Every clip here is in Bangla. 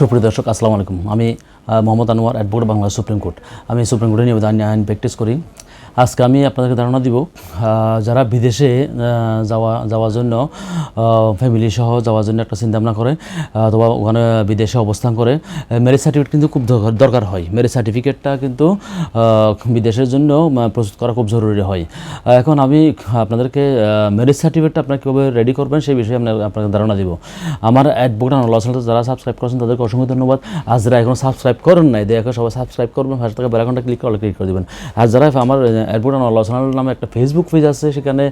সুপ্রিয় দর্শক, আসসালামু আলাইকুম। আমি Mohammad Anwar, advocate Bangla supreme court. আমি সুপ্রিম কোর্টে আইন আইন প্র্যাকটিস করি। আজকে আমি আপনাদেরকে ধারণা দিব যারা বিদেশে যাওয়া, যাওয়ার জন্য ফ্যামিলি সহ যাওয়ার জন্য একটা চিন্তা ভাবনা করে, অথবা ওখানে বিদেশে অবস্থান করে ম্যারেজ সার্টিফিকেট কিন্তু খুব দরকার- হয়। ম্যারেজ সার্টিফিকেটটা কিন্তু বিদেশের জন্য প্রস্তুত করা খুব জরুরি হয়। এখন আমি আপনাদেরকে ম্যারেজ সার্টিফিকেটটা আপনার কীভাবে রেডি করবেন সেই বিষয়ে আমি আপনাকে ধারণা দিব। আমার অ্যাডভোকেট আল্লাহ যারা সাবস্ক্রাইব করেছেন, তাদেরকে অসংখ্য ধন্যবাদ। আর যারা এখন সাবস্ক্রাইব করেন নাই দেখে সবাই সাবস্ক্রাইব করবেন ফার্স্ট থেকে বেলাকনটা ক্লিক করে ক্লিক করে দেবেন। আর যারা আমার অ্যাডভোকেট আল্লাহ সাল্লাহ নামে একটা ফেসবুক পেজ আছে, সেখানে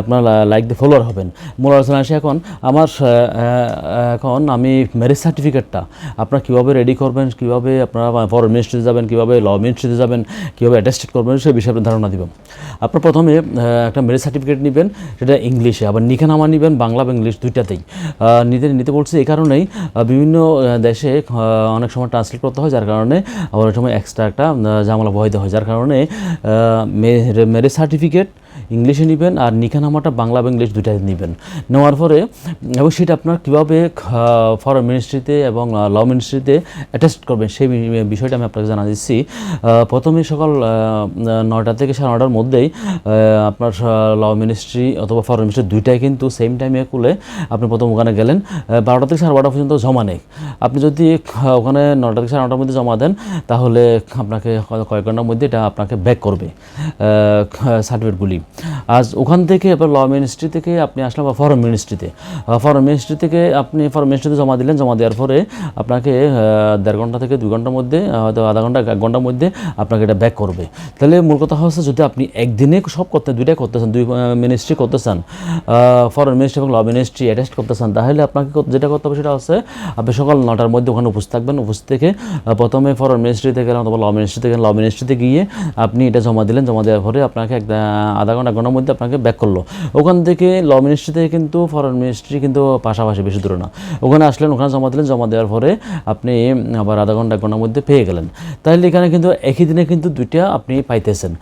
আপনার লাইক দিয়ে ফলোয়ার হবেন। মোল্লা আল্লাহ আসে এখন আমার এখন আমি ম্যারেজ সার্টিফিকেটটা আপনারা কীভাবে রেডি করবেন, কীভাবে আপনারা ফরেন মিনিস্ট্রিতে যাবেন, কীভাবে ল মিনিস্ট্রিতে যাবেন, কীভাবে অ্যাটেস্টেড করবেন, সে বিষয়ে ধারণা দিব। আপনার প্রথমে একটা মেরিট সার্টিফিকেট নেবেন, সেটা ইংলিশে আবার নিখানামা নেবেন, বাংলা বা ইংলিশ দুইটাতেই। নিতে নিতে বলছি এই কারণেই বিভিন্ন দেশে অনেক সময় ট্রান্সলেট করতে হয়, যার কারণে অনেক সময় এক্সট্রা একটা জামালা বহিতে হয়। যার কারণে মেরিট সার্টিফিকেট ইংলিশে নেবেন আর নিখানামাটা বাংলা বা ইংলিশ দুইটাই নেবেন। নেওয়ার পরে, এবং সেটা আপনার কীভাবে ফরেন মিনিস্ট্রিতে এবং ল মিনিস্ট্রিতে অ্যাটেস্ট করবেন, সেই বিষয়টা আমি আপনাকে জানা দিচ্ছি। প্রথমে সকাল নয়টা থেকে সাড়ে নটার মধ্যেই আপনার ল মিনিস্ট্রি অথবা ফরেন মিনিস্ট্রি দুইটাই কিন্তু সেম টাইমে খুলে আপনি প্রথম ওখানে গেলেন। বারোটা থেকে সাড়ে বারোটা পর্যন্ত জমা নেই। আপনি যদি ওখানে নটা থেকে সাড়ে নটার মধ্যে জমা দেন, তাহলে আপনাকে কয়েক ঘণ্টার মধ্যে এটা আপনাকে ব্যাক করবে সার্টিফিকেটগুলি আজ ওখান থেকে এবার ল মিনিস্ট্রি থেকে আপনি আসলেন বা ফরেন মিনিস্ট্রিতে ফরেন মিনিস্ট্রি থেকে আপনি ফরেন মিনিস্ট্রিতে জমা দিলেন, জমা দেওয়ার পরে আপনাকে দেড় ঘণ্টা থেকে দুই ঘণ্টার মধ্যে হয়তো আধা ঘণ্টা, এক ঘণ্টার মধ্যে আপনাকে এটা ব্যাক করবে। তাহলে মূল কথা হচ্ছে, যদি আপনি একদিনে সব করতে, দুইটাই করতে চান, দুই মিনিস্ট্রি করতে চান ফরেন মিনিস্ট্রি এবং ল মিনিস্ট্রি অ্যাটেস্ট করতে চান, তাহলে আপনাকে যেটা করতে হবে সেটা হচ্ছে, আপনি সকাল নটার মধ্যে ওখানে উপস্থিত থাকবেন, উপস্থিত থেকে প্রথমে ফরেন মিনিস্ট্রিতে গেলেন অথবা ল মিনিস্ট্রিতে গেলেন ল মিনিস্ট্রিতে গিয়ে আপনি এটা জমা দিলেন, জমা দেওয়ার পরে আপনাকে এক আধা ঘণ্টা ঘণ্টার মধ্যে আপনাকে ব্যাক করল। ওখান থেকে ল মিনিস্ট্রি থেকে কিন্তু ফরেন মিনিস্ট্রি কিন্তু পাশাপাশি বেশি দূরে না। ওখানে আসলেন, ওখানে জমা দিলেন, জমা দেওয়ার পরে আপনি আবার আধা ঘণ্টা ঘণ্টার মধ্যে পেয়ে গেলেন। তাহলে এখানে কিন্তু একই দিনে কিন্তু দুইটা আপনি পাইতেছেন।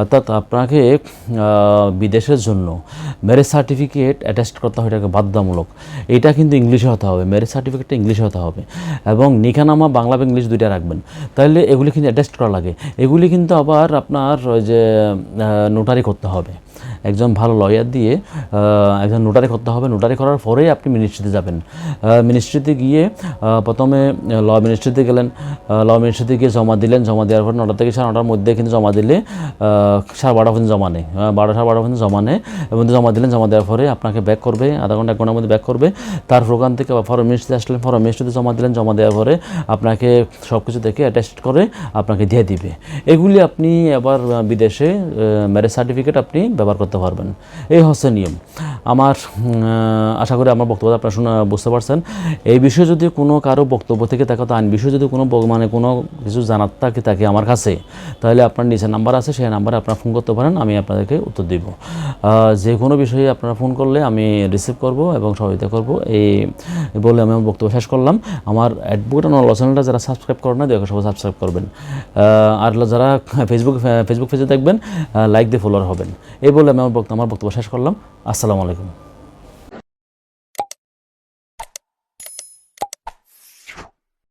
অর্থাৎ আপনাকে বিদেশের জন্য ম্যারেজ সার্টিফিকেট অ্যাটেস্ট করতে হয় এটাকে বাধ্যতামূলক। এটা কিন্তু ইংলিশে হতে হবে ম্যারেজ সার্টিফিকেটটা ইংলিশে হতে হবে। এবং নিখানামা বাংলা বা ইংলিশ দুইটা রাখবেন। তাহলে এগুলি কিন্তু অ্যাটেস্ট করা লাগে। এগুলি কিন্তু আবার আপনার যে নোটারি করতে হবে। একজন ভালো লয়ার দিয়ে একজন নোটারি করতে হবে। নোটারি করার পরেই আপনি মিনিস্ট্রিতে যাবেন। মিনিস্ট্রিতে গিয়ে প্রথমে ল মিনিস্ট্রিতে গেলেন। ল মিনিস্ট্রিতে গিয়ে জমা দিলেন। জমা দেওয়ার পর নটা থেকে সাড়ে নটার মধ্যে কিন্তু জমা দিলে সাড়ে বারোটা পর্যন্ত জমা নেই। বারোটা সাড়ে বারোটা পর্যন্ত জমা নেয় এবং জমা দিলেন, জমা দেওয়ার পরে আপনাকে ব্যাক করবে, আধা ঘণ্টা, এক ঘণ্টার মধ্যে ব্যাক করবে। তারপর ওখান থেকে ফরেন মিনিস্ট্রিতে আসলেন। ফরেন মিনিস্ট্রিতে জমা দিলেন। জমা দেওয়ার পরে আপনাকে সব কিছু দেখে অ্যাটেস্ট করে আপনাকে দিয়ে দিবে। এগুলি আপনি আবার বিদেশে ম্যারেজ সার্টিফিকেট আপনি ব্যবহার করতে পারবেন। এই হচ্ছে নিয়ম। আমার আশা করি আমার বক্তব্য আপনারা শুনে বুঝতে পারছেন। এই বিষয়ে যদি কোনো কারও বক্তব্য থেকে থাকে তো আইন বিষয়ে যদি কোনো মানে কোনো কিছু জানার থাকে থাকে আমার কাছে, তাহলে আপনার নিচে নাম্বার আছে, সেই নাম্বারে আপনারা ফোন করতে পারেন, আমি আপনাদেরকে উত্তর দিব। যে কোনো বিষয়ে আপনারা ফোন করলে আমি রিসিভ করব এবং সহযোগিতা করব। এই বলে আমি আমার বক্তব্য শেষ করলাম। আমার অ্যাডভোকেট আনোয়ার চ্যানেলটা যারা সাবস্ক্রাইব করেন না দেখো সবাই সাবস্ক্রাইব করবেন। আর যারা ফেসবুক ফেসবুক পেজে দেখবেন লাইক দিয়ে ফলোয়ার হবেন। এই বলে আমি আমার বক্তব্য আমার বক্তব্য শেষ করলাম। আসসালামু আলাইকুম